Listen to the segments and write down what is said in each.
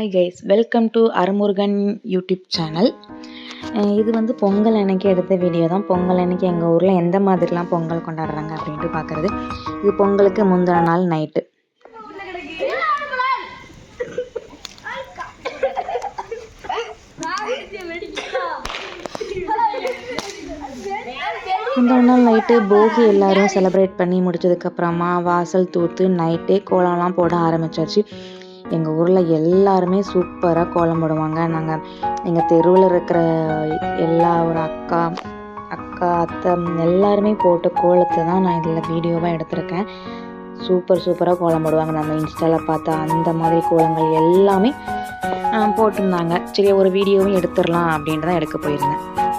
Hi guys welcome to Arumurugan YouTube channel இது வந்து பொங்கல் அன்னைக்கு எடுத்த வீடியோ தான். பொங்கல் அன்னைக்கு எங்கள் ஊரில் எந்த மாதிரிலாம் பொங்கல் கொண்டாடுறாங்க அப்படின்ட்டு பார்க்குறது. இது பொங்கலுக்கு முந்தின நாள் நைட்டு முந்தின நாள் நைட்டு போகி எல்லாரும் செலிப்ரேட் பண்ணி முடிச்சதுக்கப்புறமா வாசல் தூத்து நைட்டே கோலம்லாம் போட ஆரம்பிச்சாச்சு. எங்கள் ஊரில் எல்லாருமே சூப்பராக கோலம் போடுவாங்க. நாங்கள் எங்கள் தெருவில் இருக்கிற எல்லா ஒரு அக்கா அக்கா அத்தை எல்லாருமே போட்ட கோலத்தை தான் நான் இதில் வீடியோவாக எடுத்திருக்கேன். சூப்பர் சூப்பராக கோலம் போடுவாங்க. நம்ம இன்ஸ்டாவில் பார்த்தா அந்த மாதிரி கோலங்கள் எல்லாமே போட்டிருந்தாங்க. சரி ஒரு வீடியோவும் எடுத்துடலாம் அப்படின்ட்டு தான் எடுக்க போயிருந்தேன்.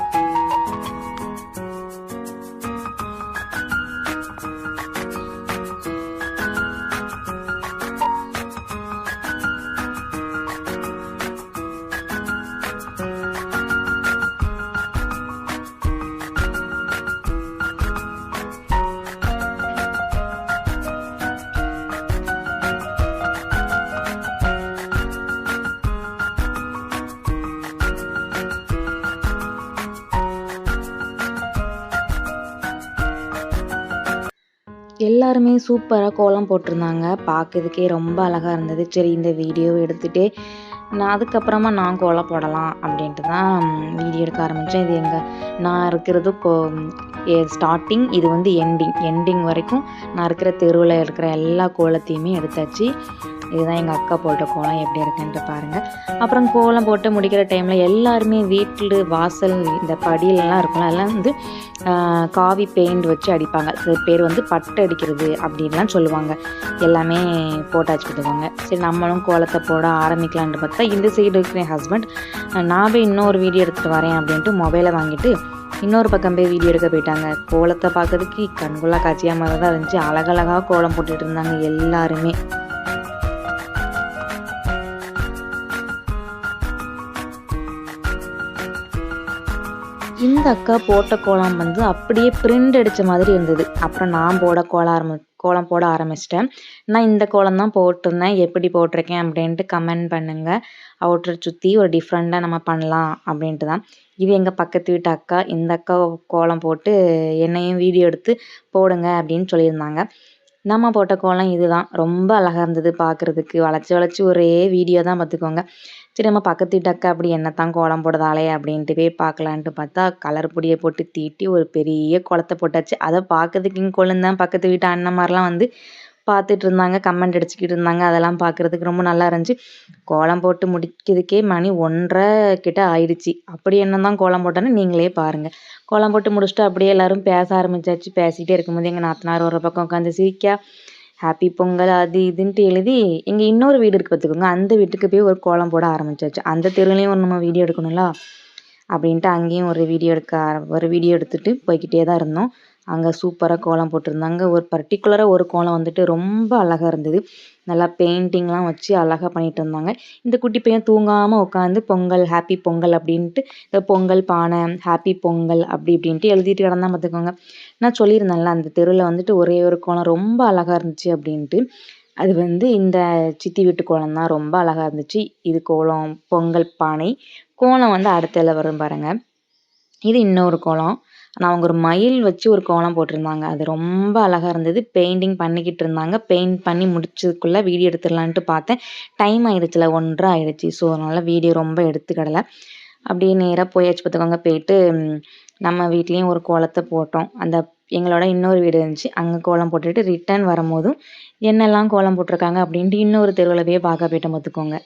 எல்லாருமே சூப்பராக கோலம் போட்டிருந்தாங்க. பார்க்கறதுக்கே ரொம்ப அழகாக இருந்தது. சரி இந்த வீடியோவை எடுத்துகிட்டே நான் அதுக்கப்புறமா நான் கோலம் போடலாம் அப்படின்ட்டு தான் வீடியோ எடுக்க ஆரம்பித்தேன் இது எங்கள் நான் இருக்கிறது கோ ஸ்டார்டிங் இது வந்து எண்டிங் எண்டிங் வரைக்கும் நான் இருக்கிற தெருவில் இருக்கிற எல்லா கோலத்தையுமே எடுத்தாச்சு. இதுதான் எங்கள் அக்கா போட்ட கோலம் எப்படி இருக்குன்ட்டு பாருங்கள் அப்புறம் கோலம் போட்டு முடிக்கிற டைமில் எல்லாருமே வீட்டில் வாசல் இந்த படியிலலாம் இருக்கும்ல அதெல்லாம் வந்து காவி பெயிண்ட் வச்சு அடிப்பாங்க. சில பேர் வந்து பட்டை அடிக்கிறது அப்படின்லாம் சொல்லுவாங்க. எல்லாமே போட்டாச்சு பார்த்துக்கோங்க. சரி நம்மளும் கோலத்தை போட ஆரம்பிக்கலான்ட்டு பார்த்தா இந்த சைடு இருக்கிற ஹஸ்பண்ட் நான் போய் இன்னொரு வீடியோ எடுத்துகிட்டு வரேன் அப்படின்ட்டு மொபைலை வாங்கிட்டு இன்னொரு பக்கம் போய் வீடியோ எடுக்க போயிட்டாங்க. கோலத்தை பார்க்கறதுக்கு கண்கொள்ளா காட்சியாக மாதிரி தான் இருந்துச்சு. அழகழகாக கோலம் போட்டுட்டு இருந்தாங்க எல்லாருமே. இந்த அக்கா போட்ட கோலம் வந்து அப்படியே பிரிண்ட் அடித்த மாதிரி இருந்தது. அப்புறம் நான் போட கோலம் ஆரம்பி கோலம் போட ஆரம்பிச்சிட்டேன். நான் இந்த கோலம் தான் போட்டிருந்தேன். எப்படி போட்டிருக்கேன் அப்படின்ட்டு கமெண்ட் பண்ணுங்கள் அவுட்டரை சுற்றி ஒரு டிஃப்ரெண்ட்டாக நம்ம பண்ணலாம் அப்படின்ட்டு தான் இது எங்கள் பக்கத்து வீட்டு அக்கா இந்த அக்கா கோலம் போட்டு என்னையும் வீடியோ எடுத்து போடுங்க அப்படின்னு சொல்லியிருந்தாங்க. நம்ம போட்ட கோலம் இதுதான். ரொம்ப அழகாக இருந்தது பார்க்குறதுக்கு வளைச்சி வளைச்சி ஒரே வீடியோ தான் பார்த்துக்கோங்க. சரி நம்ம பக்கத்து வீட்டு அக்கா அப்படி என்னத்தான் கோலம் போடுதாளே அப்படின்ட்டு போய் பார்க்கலான்ட்டு பார்த்தா கலர் பொடியை போட்டு தீட்டி ஒரு பெரிய குளத்தை போட்டாச்சு. அதை பார்க்கறதுக்கு இங்கே கொழுந்தான் பக்கத்து வீட்டு அண்ணன் மாதிரிலாம் வந்து பார்த்துட்டு இருந்தாங்க கமெண்ட் அடிச்சுக்கிட்டு இருந்தாங்க அதெல்லாம் பார்க்குறதுக்கு ரொம்ப நல்லா இருந்துச்சு. கோலம் போட்டு முடிக்கிறதுக்கே மணி ஒன்றரை கிட்ட ஆயிடுச்சு. அப்படி என்ன தான் கோலம் போட்டோன்னு நீங்களே பாருங்கள் கோலம் போட்டு முடிச்சுட்டு அப்படியே எல்லாரும் பேச ஆரம்பிச்சாச்சு. பேசிகிட்டே இருக்கும்போது எங்கள் நாத்தனார் ஒரு பக்கம் உட்காந்து சிரிக்கா ஹாப்பி பொங்கல் அது இதுன்ட்டு எழுதி இங்கே இன்னொரு வீடு இருக்குது பார்த்துக்கோங்க அந்த வீட்டுக்கு போய் ஒரு கோலம் போட ஆரம்பிச்சாச்சு. அந்த தெருவிலையும் ஒரு நம்ம வீடியோ எடுக்கணும்ல? அப்படின்ட்டு அங்கேயும் ஒரு வீடியோ எடுக்க ஒரு வீடியோ எடுத்துட்டு போய்க்கிட்டே தான் இருந்தோம். அங்கே சூப்பராக கோலம் போட்டிருந்தாங்க. ஒரு பர்டிகுலராக ஒரு கோலம் வந்துட்டு ரொம்ப அழகாக இருந்தது. நல்லா பெயிண்டிங்லாம் வச்சு அழகாக பண்ணிட்டு இருந்தாங்க இந்த குட்டி பையன் தூங்காமல் உட்காந்து பொங்கல் ஹாப்பி பொங்கல் அப்படின்ட்டு இந்த பொங்கல் பானை ஹாப்பி பொங்கல் அப்படி இப்படின்ட்டு எழுதிட்டு கிடந்தான் பார்த்துக்கோங்க. நான் சொல்லியிருந்தேன்ல அந்த தெருவில் வந்துட்டு ஒரே ஒரு கோலம் ரொம்ப அழகாக இருந்துச்சு அப்படின்ட்டு. அது வந்து இந்த சித்தி வீட்டு கோலம் தான் ரொம்ப அழகாக இருந்துச்சு. இது கோலம் பொங்கல் பானை கோலம் வந்து அடுத்ததில் வரும் பாருங்க. இது இன்னொரு கோலம். ஆனால் அவங்க ஒரு மயில் வச்சு ஒரு கோலம் போட்டிருந்தாங்க. அது ரொம்ப அழகாக இருந்தது. பெயிண்டிங் பண்ணிக்கிட்டு இருந்தாங்க. பெயிண்ட் பண்ணி முடிச்சதுக்குள்ளே வீடியோ எடுத்துடலான்ட்டு பார்த்தேன். டைம் ஆயிடுச்சுல ஒன்றரை ஆயிடுச்சு. ஸோ அதனால் வீடியோ ரொம்ப எடுத்துக்கிடலை. அப்படியே நேராக போயாச்சு பார்த்துக்கோங்க. போயிட்டு நம்ம வீட்லேயும் ஒரு கோலத்தை போட்டோம். அந்த எங்களோட இன்னொரு வீடு இருந்துச்சு. அங்கே கோலம் போட்டுட்டு ரிட்டர்ன் வரும்போதும் என்னெல்லாம் கோலம் போட்டிருக்காங்க அப்படின்ட்டு இன்னொரு தெருவில் போய் பார்க்க போயிட்டோம் பார்த்துக்கோங்க.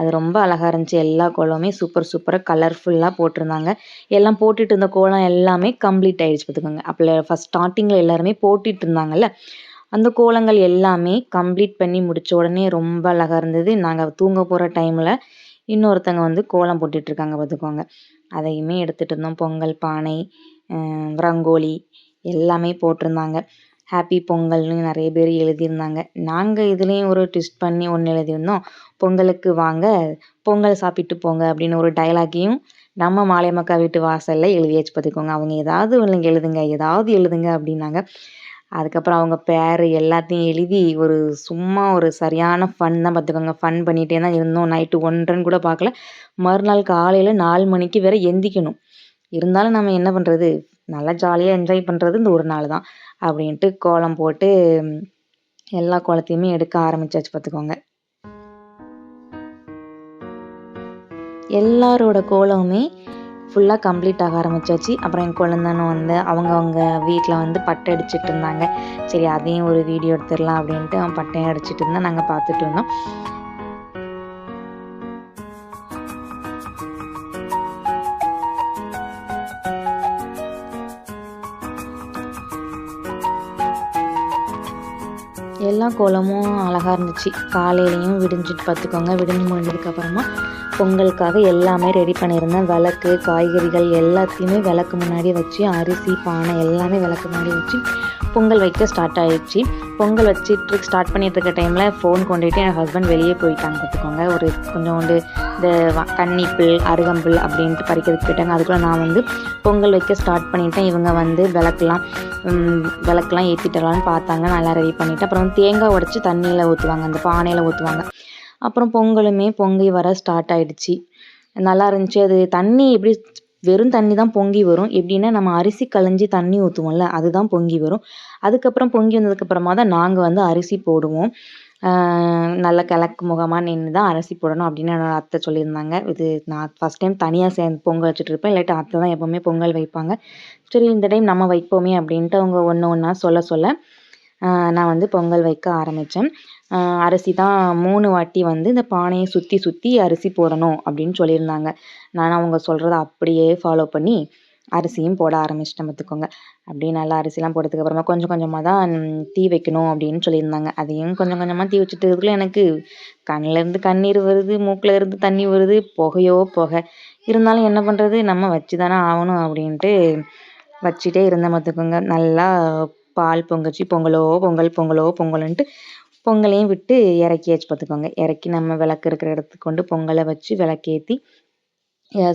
அது ரொம்ப அழகாக இருந்துச்சு. எல்லா கோலமுமே சூப்பர் சூப்பராக கலர்ஃபுல்லாக போட்டிருந்தாங்க. எல்லாம் போட்டுட்டு இருந்த கோலம் எல்லாமே கம்ப்ளீட் ஆயிடுச்சு பார்த்துக்கோங்க. அப்போ ஃபஸ்ட் ஸ்டார்டிங்கில் எல்லாருமே போட்டிட்டு இருந்தாங்கல்ல? அந்த கோலங்கள் எல்லாமே கம்ப்ளீட் பண்ணி முடித்த உடனே ரொம்ப அழகாக இருந்தது. நாங்கள் தூங்க போகிற டைமில் இன்னொருத்தங்க வந்து கோலம் போட்டுட்ருக்காங்க பார்த்துக்கோங்க. அதையுமே எடுத்துகிட்டு இருந்தோம். பொங்கல் பானை ரங்கோலி எல்லாமே போட்டிருந்தாங்க. ஹாப்பி பொங்கல்னு நிறைய பேர் எழுதியிருந்தாங்க. நாங்கள் இதுலேயும் ஒரு ட்விஸ்ட் பண்ணி ஒன்று எழுதியிருந்தோம். பொங்கலுக்கு வாங்க பொங்கல் சாப்பிட்டு போங்க அப்படின்னு ஒரு டயலாக்கையும் நம்ம மாலையம்மக்கா வீட்டு வாசலில் எழுதியாச்சு பார்த்துக்கோங்க அவங்க ஏதாவது ஒன்று எழுதுங்க ஏதாவது எழுதுங்க அப்படின்னாங்க. அதுக்கப்புறம் அவங்க பேர் எல்லாத்தையும் எழுதி ஒரு சும்மா ஒரு சரியான ஃபன் தான் பார்த்துக்கோங்க. ஃபன் பண்ணிகிட்டே தான் இருந்தோம். நைட்டு ஒன்றரைன்னு கூட பார்க்கல. மறுநாள் காலையில் நாலு மணிக்கு வேற எந்திக்கணும். இருந்தாலும் நம்ம என்ன பண்ணுறது நல்லா ஜாலியாக என்ஜாய் பண்ணுறது இந்த ஒரு நாள் தான். அப்படின்ட்டு கோலம் போட்டு எல்லா கோலத்தையுமே எடுக்க ஆரம்பிச்சாச்சு பார்த்துக்கோங்க. எல்லாரோட கோலமுமே ஃபுல்லாக கம்ப்ளீட் ஆக ஆரம்பிச்சாச்சு. அப்புறம் என் குழந்தனும் வந்து அவங்கவுங்க வீட்டில் வந்து பட்டை அடிச்சிட்டு இருந்தாங்க. சரி அதையும் ஒரு வீடியோ எடுத்துடலாம் அப்படின்ட்டு அவன் பட்டையும் அடிச்சிட்டு இருந்தால் நாங்கள் பார்த்துட்டு இருந்தோம். எல்லா கோலமும் அழகாக இருந்துச்சு. காலையிலையும் விடிஞ்சிட்டு பார்த்துக்கோங்க விடிஞ்சு முடிஞ்சதுக்கப்புறமா பொங்கலுக்காக எல்லாமே ரெடி பண்ணியிருந்தேன். விளக்கு காய்கறிகள் எல்லாத்தையுமே விளக்கு முன்னாடி வச்சு அரிசி பானை எல்லாமே விளக்கு முன்னாடி வச்சு பொங்கல் வைக்க ஸ்டார்ட் ஆகிடுச்சு பொங்கல் வச்சுட்டு ஸ்டார்ட் பண்ணிட்டு இருக்க டைமில் ஃபோன் கொண்டுட்டு என் ஹஸ்பண்ட் வெளியே போயிட்டாங்க பார்த்துக்கோங்க. ஒரு கொஞ்சோண்டு இந்த கன்னிப்புல் அருகம்புல் அப்படின்ட்டு பறிக்கிறதுக்கு போயிட்டாங்க. அதுக்குள்ளே நான் வந்து பொங்கல் வைக்க ஸ்டார்ட் பண்ணிட்டேன். இவங்க வந்து விளக்கெலாம் விளக்கெலாம் ஏற்றிட்டலாம்னு பார்த்தாங்க. நல்லா ரெடி பண்ணிவிட்டு அப்புறம் தேங்காய் உடச்சி தண்ணியில் ஊற்றுவாங்க அந்த பானையில் ஊற்றுவாங்க அப்புறம் பொங்கலுமே பொங்கி வர ஸ்டார்ட் ஆகிடுச்சி நல்லா இருந்துச்சு. அது தண்ணி எப்படி வெறும் தண்ணி தான் பொங்கி வரும். எப்படின்னா நம்ம அரிசி களைஞ்சி தண்ணி ஊற்றுவோம்ல அதுதான் பொங்கி வரும். அதுக்கப்புறம் பொங்கி வந்ததுக்கப்புறமா தான் நாங்கள் வந்து அரிசி போடுவோம். நல்ல கிழக்கு முகமாக நின்று தான் அரிசி போடணும் அப்படின்னு என்னோடய அத்தை சொல்லியிருந்தாங்க. இது நான் ஃபஸ்ட் டைம் தனியாக சேர்ந்து பொங்கல் வச்சுட்டு இருப்பேன். இல்லாட்டி அத்தை தான் எப்போவுமே பொங்கல் வைப்பாங்க. சரி இந்த டைம் நம்ம வைப்போமே அப்படின்ட்டு அவங்க ஒன்று ஒன்றா சொல்ல சொல்ல நான் வந்து பொங்கல் வைக்க ஆரம்பித்தேன் அரிசி தான் மூணு வாட்டி வந்து இந்த பானையை சுற்றி சுற்றி அரிசி போடணும் அப்படின்னு சொல்லியிருந்தாங்க. நான் அவங்க சொல்கிறத அப்படியே ஃபாலோ பண்ணி அரிசியும் போட ஆரம்பிச்சிட்டேன் பார்த்துக்கோங்க. அப்படியே நல்லா அரிசிலாம் போட்டதுக்கப்புறமா கொஞ்சம் கொஞ்சமாக தான் தீ வைக்கணும் அப்படின்னு சொல்லியிருந்தாங்க. அதையும் கொஞ்சம் கொஞ்சமாக தீ வச்சுட்டதுக்குள்ளே எனக்கு கண்ணிலேருந்து கண்ணீர் வருது மூக்கில் இருந்து தண்ணி வருது புகையோ புகை. இருந்தாலும் என்ன பண்ணுறது நம்ம வச்சு தானே ஆகணும் அப்படின்ட்டு வச்சுட்டே இருந்தேன் பார்த்துக்கோங்க. நல்லா பால் பொங்கச்சு பொங்கலோ பொங்கல் பொங்கலோ பொங்கலுன்ட்டு பொங்கலையும் விட்டு இறக்கியாச்சு பார்த்துக்கோங்க. இறக்கி நம்ம விளக்கு இருக்கிற இடத்துக்கு கொண்டு பொங்கலை வச்சு விளக்கேற்றி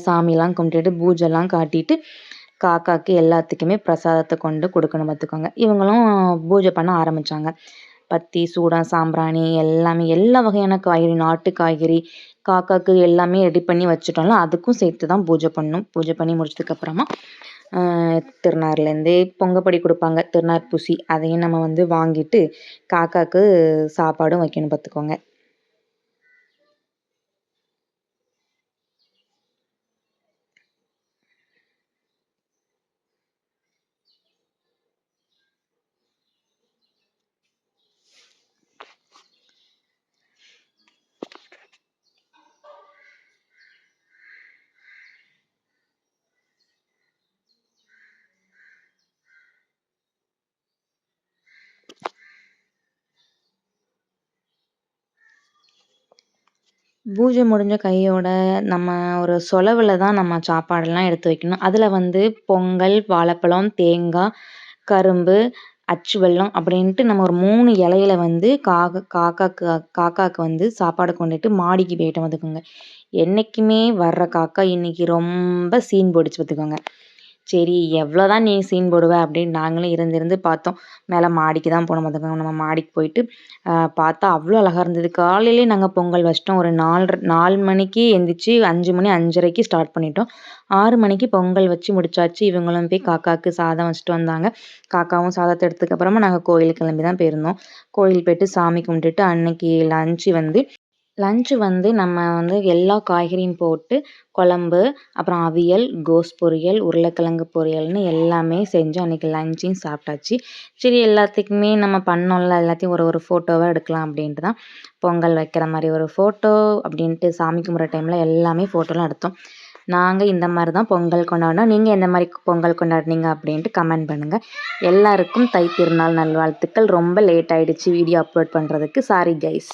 சாமிலாம் கும்பிட்டுட்டு பூஜைலாம் காட்டிட்டு காக்காக்கு எல்லாத்துக்குமே பிரசாதத்தை கொண்டு கொடுக்கணும் பார்த்துக்கோங்க. இவங்களும் பூஜை பண்ண ஆரம்பித்தாங்க பத்தி சூடம் சாம்பிராணி எல்லாமே எல்லா வகையான காய்கறி நாட்டு காய்கறி காக்காக்கு எல்லாமே ரெடி பண்ணி வச்சுட்டோம்ல அதுக்கும் சேர்த்து தான் பூஜை பண்ணணும். பூஜை பண்ணி முடிச்சதுக்கப்புறமா திருநார்லேருந்து பொங்கப்படி கொடுப்பாங்க. திருநார் பூசி அதையும் நம்ம வந்து வாங்கிட்டு காக்காவுக்கு சாப்பாடும் வைக்கணும் பார்த்துக்கோங்க. பூஜை முடிஞ்ச கையோட நம்ம ஒரு சொலவில் தான் நம்ம சாப்பாடெல்லாம் எடுத்து வைக்கணும். அதில் வந்து பொங்கல் வாழைப்பழம் தேங்காய் கரும்பு அச்சு வெல்லம் அப்படின்ட்டு நம்ம ஒரு மூணு இலையில வந்து காக காக்காக்கு காக்காவுக்கு வந்து சாப்பாடு கொண்டுட்டு மாடிக்கு போயிட்டோம். பார்த்துக்கோங்க. என்றைக்குமே வர்ற காக்கா இன்றைக்கி ரொம்ப சீன் போட்டுச்சு பார்த்துக்கோங்க. சரி எவ்வளோ தான் நீ சீன் போடுவ அப்படின்னு நாங்களும் இருந்து இருந்து பார்த்தோம். மேலே மாடிக்கு தான் போனோம். பார்த்துக்கோங்க நம்ம மாடிக்கு போயிட்டு பார்த்தா அவ்வளோ அழகாக இருந்தது. காலையிலேயே நாங்கள் பொங்கல் வச்சிட்டோம். ஒரு நாலு நாலு மணிக்கு எந்திரிச்சு அஞ்சு மணி அஞ்சரைக்கு ஸ்டார்ட் பண்ணிட்டோம். ஆறு மணிக்கு பொங்கல் வச்சு முடிச்சாச்சு. இவங்களும் போய் காக்காவுக்கு சாதம் வச்சுட்டு வந்தாங்க. காக்காவும் சாதத்தை எடுத்ததுக்கப்புறமா நாங்கள் கோயிலுக்கு கிளம்பி தான் போயிருந்தோம். கோயில் போயிட்டு சாமி கும்பிட்டுட்டு அன்னைக்கு லஞ்சு வந்து லன்ச்சு வந்து நம்ம வந்து எல்லா காய்கறியும் போட்டு குழம்பு அப்புறம் அவியல் கோஸ் பொரியல் உருளைக்கிழங்கு பொரியல்னு எல்லாமே செஞ்சு அன்றைக்கி லன்ச்சையும் சாப்பிட்டாச்சு. சரி எல்லாத்துக்குமே நம்ம பண்ணோம்ல எல்லாத்தையும் ஒரு ஒரு ஃபோட்டோவாக எடுக்கலாம் அப்படின்ட்டு தான் பொங்கல் வைக்கிற மாதிரி ஒரு ஃபோட்டோ அப்படின்ட்டு சாமி கும்பிட்ற டைமில் எல்லாமே ஃபோட்டோலாம் எடுத்தோம். நாங்கள் இந்த மாதிரி தான் பொங்கல் கொண்டாடினோம். நீங்கள் எந்த மாதிரி பொங்கல் கொண்டாடினீங்க அப்படின்ட்டு கமெண்ட் பண்ணுங்கள் எல்லாருக்கும் தை திருநாள் நல்வாழ்த்துக்கள். ரொம்ப லேட் ஆகிடுச்சு வீடியோ அப்லோட் பண்ணுறதுக்கு சாரி கைஸ்